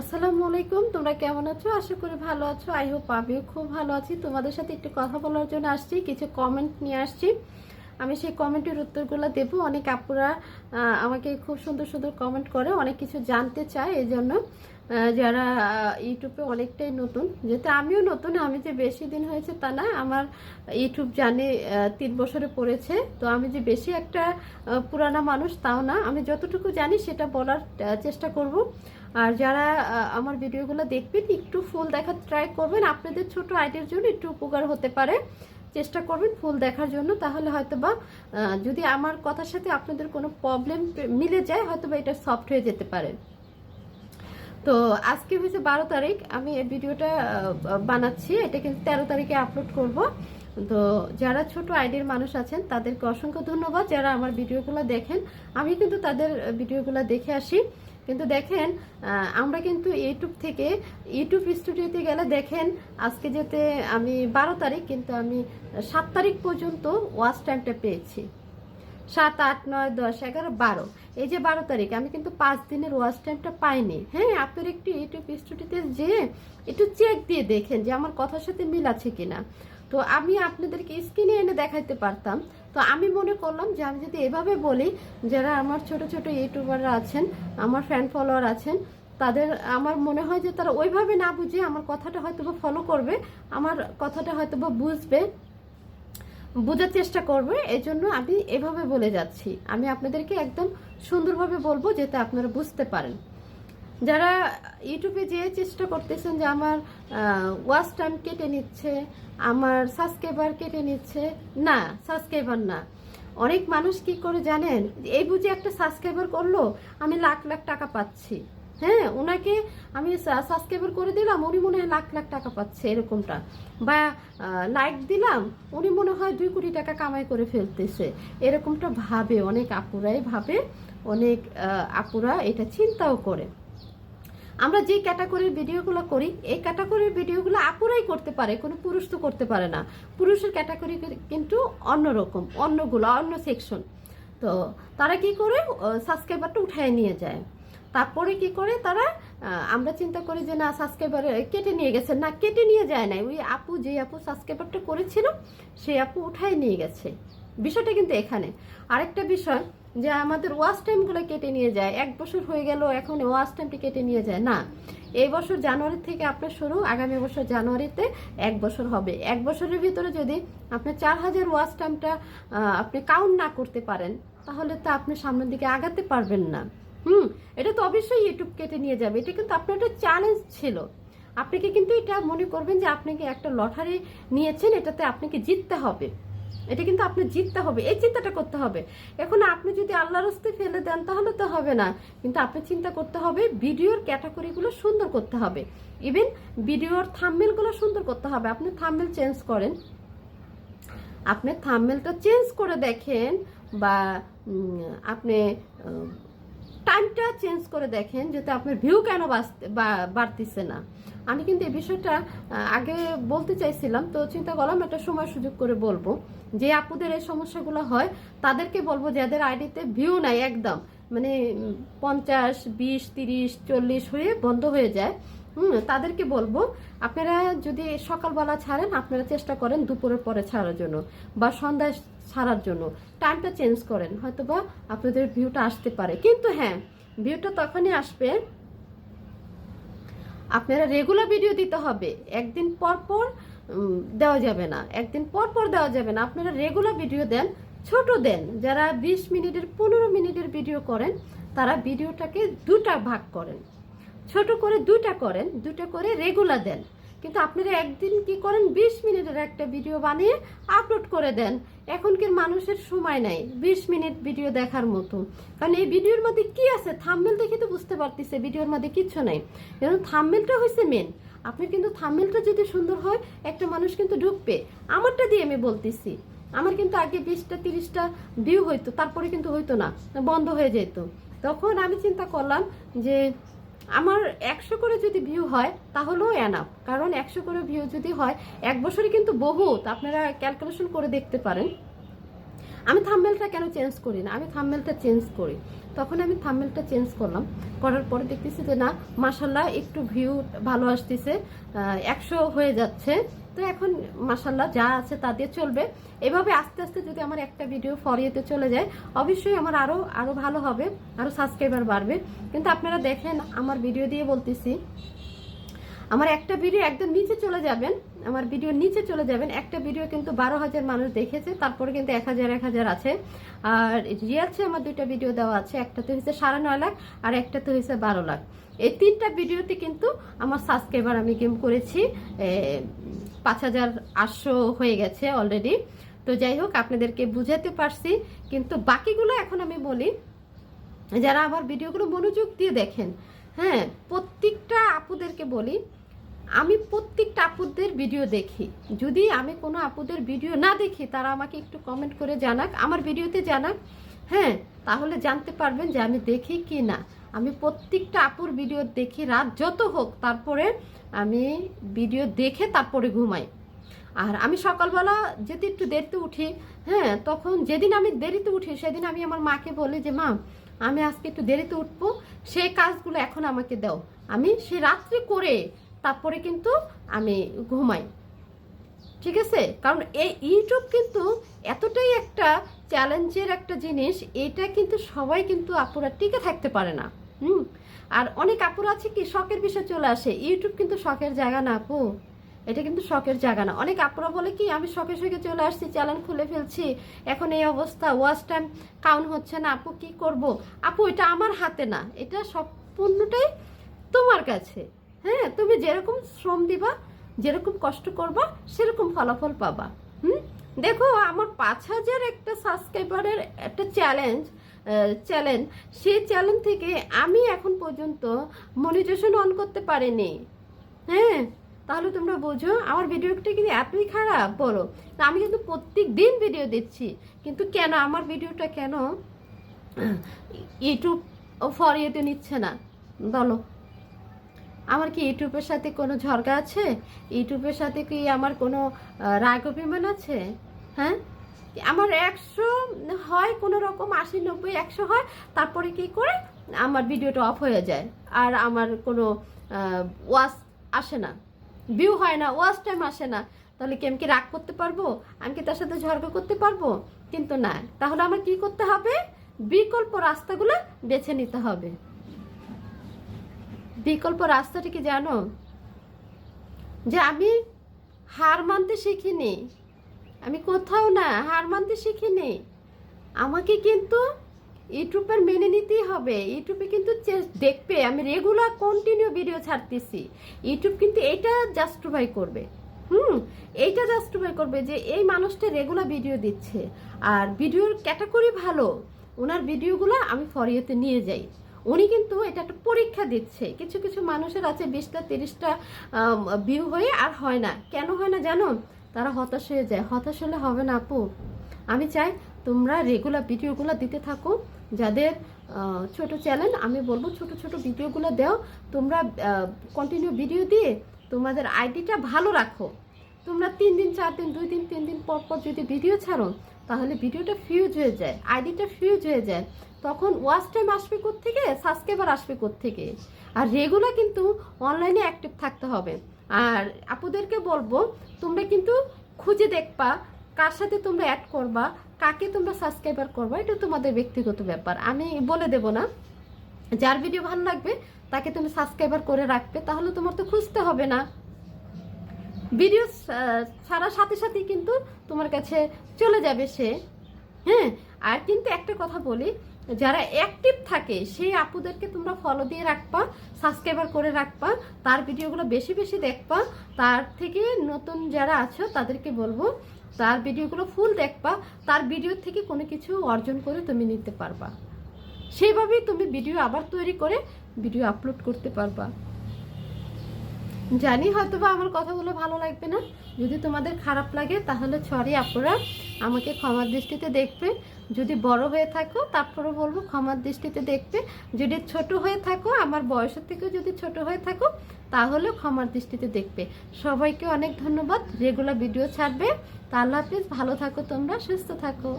আসসালামু আলাইকুম, তোমরা কেমন আছো? আশা করি ভালো আছো। আই হোপ আমিও খুব ভালো আছি। তোমাদের সাথে একটু কথা বলার জন্য আসছি, কিছু কমেন্ট নিয়ে আসছি। আমি সেই কমেন্টের উত্তরগুলো দেব। অনেক আপুরা আমাকে খুব সুন্দর সুন্দর কমেন্ট করে, অনেক কিছু জানতে চায়, এই জন্য যারা ইউটিউবে অনেকটাই নতুন, যেহেতু আমিও নতুন, আমি যে বেশি দিন হয়েছে তা না, আমার ইউটিউব জানে তিন বছরে পড়েছে। তো আমি যে বেশি একটা পুরানা মানুষ তাও না, আমি যতটুকু জানি সেটা বলার চেষ্টা করব। আর যারা আমার ভিডিওগুলো দেখবেন, একটু ফুল দেখার ট্রাই করবেন। আপনাদের ছোট আইডিয়ার জন্য একটু উপকার হতে পারে। চেষ্টা করবেন ফুল দেখার জন্য। তাহলে হয়তো বা যদি আমার কথার সাথে আপনাদের কোনো প্রবলেম মিলে যায় হয়তো বা এটা সফট হয়ে যেতে পারে। তো আজকে হয়েছে বারো তারিখ। আমি এই ভিডিওটা বানাচ্ছি। এটা কিন্তু তেরো তারিখে আপলোড করব। তো যারা ছোট আইডির মানুষ আছেন, তাদেরকে অসংখ্য ধন্যবাদ যারা আমার ভিডিওগুলো দেখেন। আমি কিন্তু তাদের ভিডিওগুলো দেখে আসি। কিন্তু দেখেন আমরা কিন্তু ইউটিউব থেকে ইউটিউব স্টুডিওতে গেলে দেখেন, আজকে যেতে আমি বারো তারিখ, কিন্তু আমি সাত তারিখ পর্যন্ত ওয়াচ টাইমটা পেয়েছি। সাত, আট, নয়, দশ, এগারো, বারো। এই যে বারো তারিখ, আমি কিন্তু পাঁচ দিনের ওয়াচ টাইমটা পাইনি। হ্যাঁ আপনার একটু ইউটিউব স্টুডিওতে যেয়ে একটু চেক দিয়ে দেখেন যে আমার কথার সাথে মিল আছে কিনা। তো আমি আপনাদেরকে স্ক্রিনে এনে দেখাইতে পারতাম। তো আমি মনে করলাম যে আমি যদি এভাবে বলি, যারা আমার ছোট ছোট ইউটিউবাররা আছেন, আমার ফ্যান ফলোয়ার আছেন, তাদের আমার মনে হয় যে তারা ওইভাবে না বুঝে আমার কথাটা হয়তো বা ফলো করবে, আমার কথাটা হয়তো বা বুঝবে, বোঝার চেষ্টা করবে। এই জন্য আমি এভাবে বলে যাচ্ছি। আমি আপনাদেরকে একদম সুন্দরভাবে বলব, যাতে আপনারা বুঝতে পারেন। যারা ইউটিউবে যে চেষ্টা করতেছেন যে আমার ওয়াচ টাইম কেটে নিচ্ছে, আমার সাবস্ক্রাইবার কেটে নিচ্ছে, না সাবস্ক্রাইবার না। অনেক মানুষ কি করে জানেন? এই বুঝে একটা সাবস্ক্রাইবার করল, আমি লাখ লাখ টাকা পাচ্ছি। হ্যাঁ ওনাকে আমি সাবস্ক্রাইবার করে দিলাম, উনি মনে হয় লাখ লাখ টাকা পাচ্ছে এরকমটা। বা লাইক দিলাম, উনি মনে হয় দুই কোটি টাকা কামাই করে ফেলতেছে। এরকমটা ভাবে অনেক আপুরাই ভাবে, অনেক আপুরা এটা চিন্তাও করে। আমরা যে ক্যাটাগরির ভিডিওগুলো করি, এই ক্যাটাগরির ভিডিওগুলো আপুরাই করতে পারে, কোনো পুরুষ তো করতে পারে না। পুরুষের ক্যাটাগরি কিন্তু অন্যরকম, অন্যগুলো, অন্য সেকশন তো তারা কি করে সাবস্ক্রাইবারটা উঠায় নিয়ে যায়। তারপরে কি করে তারা আমরা চিন্তা করি যে না সাবস্ক্রাইবার কেটে নিয়ে গেছে। না, কেটে নিয়ে যায় নাই। ওই আপু যে আপু সাবস্ক্রাইবারটা করেছিল, সেই আপু উঠায় নিয়ে গেছে। বিষয়টা কিন্তু এখানে। আরেকটা বিষয় যে আমাদের ওয়াচ টাইমগুলো কেটে নিয়ে যায়। এক বছর হয়ে গেল, এখন ওয়াচ টাইমটি কেটে নিয়ে যায়। না, এই বছর জানুয়ারি থেকে আপনার শুরু, আগামী বছর জানুয়ারিতে এক বছর হবে। এক বছরের ভিতরে যদি আপনি চার হাজার ওয়াচ টাইমটা আপনি কাউন্ট না করতে পারেন, তাহলে তো আপনি সামনের দিকে আগাতে পারবেন না। হুম, এটা তো অবশ্যই ইউটিউব কেটে নিয়ে যাবে। এটা কিন্তু আপনার একটা চ্যালেঞ্জ ছিল। আপনাকে কিন্তু এটা মনে করবেন যে আপনাকে একটা লটারি নিয়েছেন, এটাতে আপনাকে জিততে হবে। এটা কিন্তু আপনি জিততে হবে, এই চিন্তাটা করতে হবে। এখন আপনি যদি আল্লাহর হস্তে ফেলে দেন, তাহলে তো হবে না। কিন্তু আপনি চিন্তা করতে হবে, ভিডিওর ক্যাটাগরিগুলো সুন্দর করতে হবে। ইভেন ভিডিওর থাম্মেলগুলো সুন্দর করতে হবে। আপনি থাম্মেল চেঞ্জ করেন। আপনি থাম্মেলটা চেঞ্জ করে দেখেন বা আপনি টাইমটা চেঞ্জ করে দেখেন যাতে আপনার ভিউ কেন বাড়তিছে না। আমি কিন্তু এই বিষয়টা আগে বলতে চাইছিলাম, তো চিন্তা করলাম একটা সময় সুযোগ করে বলব। যে আপুদের এই সমস্যাগুলো হয়, তাদেরকে বলব যাদের আইডিতে ভিউ নাই একদম। মানে পঞ্চাশ, বিশ, তিরিশ, চল্লিশ হয়ে বন্ধ হয়ে যায়। হুম, তাদেরকে বলব, আপনারা যদি সকালবেলা ছাড়েন, আপনারা চেষ্টা করেন দুপুরের পরে ছাড়ার জন্য বা সন্ধ্যায় ছাড়ার জন্য। টাইমটা চেঞ্জ করেন হয়তো বা আপনাদের ভিউটা আসতে পারে। কিন্তু হ্যাঁ ভিউটা তখনই আসবে, আপনারা রেগুলার ভিডিও দিতে হবে। একদিন পর পর দেওয়া যাবে না। একদিন পর পর দেওয়া যাবে না। আপনারা রেগুলার ভিডিও দেন, ছোট দেন। যারা বিশ মিনিটের, পনেরো মিনিটের ভিডিও করেন, তারা ভিডিওটাকে দুটা ভাগ করেন। ছোট করে দুইটা করেন দুটো করে রেগুলার দেন। কিন্তু আপনারা একদিন কি করেন, বিশ মিনিটের একটা ভিডিও বানিয়ে আপলোড করে দেন। এখনকার মানুষের সময় নাই, বিশ মিনিট ভিডিও দেখার মতো। কারণ এই ভিডিওর মধ্যে কি আছে? থাম্বেল দেখে তো বুঝতে পারতেছে ভিডিওর মধ্যে কিচ্ছু নাই। কারণ থাম্বেলটা হয়েছে মেন আপনি কিন্তু থাম্বেলটা যদি সুন্দর হয়, একটা মানুষ কিন্তু ঢুকবে। আমারটা দিয়ে আমি বলতেছি। আমার কিন্তু আগে বিশটা, তিরিশটা ভিউ হইতো, তারপরে কিন্তু হইতো না, বন্ধ হয়ে যেত। তখন আমি চিন্তা করলাম যে, আমার একশো করে যদি ভিউ হয়, তাহলেও এনাফ কারণ একশো করে ভিউ যদি হয়, এক বছরে কিন্তু বহুত। আপনারা ক্যালকুলেশন করে দেখতে পারেন। আমি থাম্বেলটা কেন চেঞ্জ করি না? আমি থাম্বেলটা চেঞ্জ করি। তখন আমি থাম্বেলটা চেঞ্জ করলাম। করার পরে দেখতেছি যে, না মাসাল্লাহ একটু ভিউ ভালো আসতেছে একশো হয়ে যাচ্ছে। তো এখন মাসাল্লাহ যা আছে তা দিয়ে চলবে। এভাবে আস্তে আস্তে যদি আমার একটা ভিডিও ফরিয়েতে চলে যায়, অবশ্যই আমার আরও আরও ভালো হবে আরও সাবস্ক্রাইবার বাড়বে। কিন্তু আপনারা দেখেন, আমার ভিডিও দিয়ে বলতেছি আমার একটা ভিডিও একদম নিচে চলে যাবেন, আমার ভিডিও নিচে চলে যাবেন। একটা ভিডিও কিন্তু বারো হাজার মানুষ দেখেছে, তারপরে কিন্তু এক হাজার এক হাজার আছে। আর রিয়ালসে আমার দুইটা ভিডিও দেওয়া আছে একটাতে হয়েছে সাড়ে নয় লাখ, আর একটাতে হয়েছে বারো লাখ। এই তিনটা ভিডিওতে কিন্তু আমার সাবস্ক্রাইবার আমি গেম করেছি পাঁচ হাজার আটশো হয়ে গেছে অলরেডি তো যাই হোক, আপনাদেরকে বুঝাতে পারছি, কিন্তু বাকিগুলো এখন আমি বলি, যারা আমার ভিডিওগুলো মনোযোগ দিয়ে দেখেন হ্যাঁ প্রত্যেকটা আপুদেরকে বলি আমি প্রত্যেকটা আপুদের ভিডিও দেখি। যদি আমি কোনো আপুদের ভিডিও না দেখি, তারা আমাকে একটু কমেন্ট করে জানাক, আমার ভিডিওতে জানাক হ্যাঁ তাহলে জানতে পারবেন যে আমি দেখি কি না। আমি প্রত্যেকটা আপুর ভিডিও দেখি, রাত যত হোক, তারপরে আমি ভিডিও দেখে তারপরে ঘুমাই। আর আমি সকালবেলা যদি একটু দেরিতে উঠি হ্যাঁ তখন যেদিন আমি দেরিতে উঠি, সেদিন আমি আমার মাকে বলি যে, মা, আমি আজকে একটু দেরিতে উঠবো সেই কাজগুলো এখন আমাকে দাও। আমি সে রাত্রে করে তারপরে কিন্তু আমি ঘুমাই। ঠিক আছে? কারণ এই ইউটিউব কিন্তু এতটাই একটা চ্যালেঞ্জের একটা জিনিস, এটা কিন্তু সবাই কিন্তু আপুরা টিকে থাকতে পারে না। হুম? আর অনেক আপুরা আছে কি, শখের বিষয় চলে আসে। ইউটিউব কিন্তু শখের জায়গা না আপু। এটা কিন্তু শখের জায়গা না। অনেক আপুরা বলে কি, আমি শখে শখে চলে আসছি, চ্যানেল খুলে ফেলছি, এখন এই অবস্থা, ওয়াচ টাইম কাউন্ট হচ্ছে না, আপু কি করব? আপু, এটা আমার হাতে না। এটা সম্পূর্ণটাই তোমার কাছে। হ্যাঁ তুমি যেরকম শ্রম দিবা, যেরকম কষ্ট করবা, সেরকম ফলাফল পাবা। হুম? দেখো, আমার পাঁচ হাজার একটা সাবস্ক্রাইবারের একটা চ্যালেঞ্জ চ্যালেঞ্জ সেই চ্যালেঞ্জ থেকে আমি এখন পর্যন্ত মনিটেশন অন করতে পারিনি। হ্যাঁ তাহলে তোমরা বোঝো, আমার ভিডিওটা কিন্তু এতই খারাপ, বলো। আমি কিন্তু প্রত্যেক দিন ভিডিও দিচ্ছি, কিন্তু কেন, আমার ভিডিওটা কেন ইউটিউব ফর ইয়েতে নিচ্ছে না? বলো। আমার কি ইউটিউবের সাথে কোনো ঝরগা আছে? ইউটিউবের সাথে কি আমার কোনো রাগ অভিমান আছে? হ্যাঁ? আমার একশো হয়, কোনো রকম আশি, নব্বই, একশো হয়, তারপরে কি করে আমার ভিডিওটা অফ হয়ে যায়। আর আমার কোনো ওয়াচ আসে না। ভিউ হয় না ওয়াচ টাইম আসে না। তাহলে কি আমি কি রাগ করতে পারব? আমি কি তার সাথে ঝগড়া করতে পারব? কিন্তু না। তাহলে আমার কি করতে হবে? বিকল্প রাস্তাগুলো বেছে নিতে হবে। বিকল্প রাস্তাটা কি জানো? যে আমি হার মানতে শিখিনি। আমি কোথাও না হার মানতে শিখিনি। আমাকে কিন্তু ইউটিউবের মেনে নিতেই হবে। ইউটিউবে কিন্তু দেখবে, আমি রেগুলার কন্টিনিউ ভিডিও ছাড়তেছি। ইউটিউব কিন্তু এটা জাস্টিফাই করবে। হুম, এইটা জাস্টিফাই করবে যে এই মানুষটা রেগুলার ভিডিও দিচ্ছে। আর ভিডিওর ক্যাটাগরি ভালো, ওনার ভিডিওগুলো আমি ফরিয়েতে নিয়ে যাই। উনি কিন্তু এটা একটা পরীক্ষা দিচ্ছে। কিছু কিছু মানুষের আছে বিশটা, তিরিশটা ভিউ হয়ে আর হয় না। কেন হয় না জানো? তারা হতাশ হয়ে যায়। হতাশ হলে হবে না আপু। আমি চাই তোমরা রেগুলার ভিডিওগুলো দিতে থাকো। যাদের ছোট চ্যানেল আমি বলব ছোট ছোট ভিডিওগুলো দাও। তোমরা কন্টিনিউ ভিডিও দিয়ে তোমাদের আইডিটা ভালো রাখো। তোমরা তিন দিন, চার দিন, দুই দিন, তিন দিন পর পর যদি ভিডিও ছাড়ো তাহলে ভিডিওটা ফিউজ হয়ে যায় আইডিটা ফিউজ হয়ে যায়। তখন ওয়াচ টাইম আসবে থেকে সাবস্ক্রাইবার আসবে থেকে আর রেগুলার কিন্তু অনলাইনে অ্যাক্টিভ থাকতে হবে। আর আপুদেরকে বলব, তোমরা কিন্তু খুঁজে দেখবা, কার সাথে তোমরা অ্যাড করবা, কাকে তোমরা সাবস্ক্রাইবার করবা, এটা তোমাদের ব্যক্তিগত ব্যাপার। আমি বলে দেব না, যার ভিডিও ভালো লাগবে, তাকে তুমি সাবস্ক্রাইবার করে রাখবে, তাহলে তোমার তো খুঁজতে হবে না। ভিডিও ছাড়ার সাথে সাথে কিন্তু তোমার কাছে চলে যাবে সে। হ্যাঁ আর কিন্তু একটা কথা বলি, যারা অ্যাক্টিভ থাকে, সেই আপুদেরকে তোমরা ফলো দিয়ে রাখবা সাবস্ক্রাইবার করে রাখবা, তার ভিডিওগুলো বেশি বেশি দেখবা, তার থেকে নতুন যারা আছো, তাদেরকে বলব, তার ভিডিওগুলো ফুল দেখবা, তার ভিডিও থেকে কোনো কিছু অর্জন করে তুমি নিতে পারবা। সেইভাবেই তুমি ভিডিও আবার তৈরি করে ভিডিও আপলোড করতে পারবা। জানি হয়তো বা আমার কথাগুলো ভালো লাগবে না। যদি তোমাদের খারাপ লাগে, তাহলে সরি আপনারা আমাকে ক্ষমার দৃষ্টিতে দেখবে। যদি বড় হয়ে থাকো তারপরে বলব ক্ষমার দৃষ্টিতে দেখবে। যদি ছোট হয়ে থাকো, আমার বয়সের থেকেও যদি ছোট হয়ে থাকো তাহলে ক্ষমার দৃষ্টিতে দেখবে। সবাইকে অনেক ধন্যবাদ। রেগুলার ভিডিও ছাড়বে। তা আল্লাহ হাফিজ। ভালো থাকো তোমরা, সুস্থ থাকো।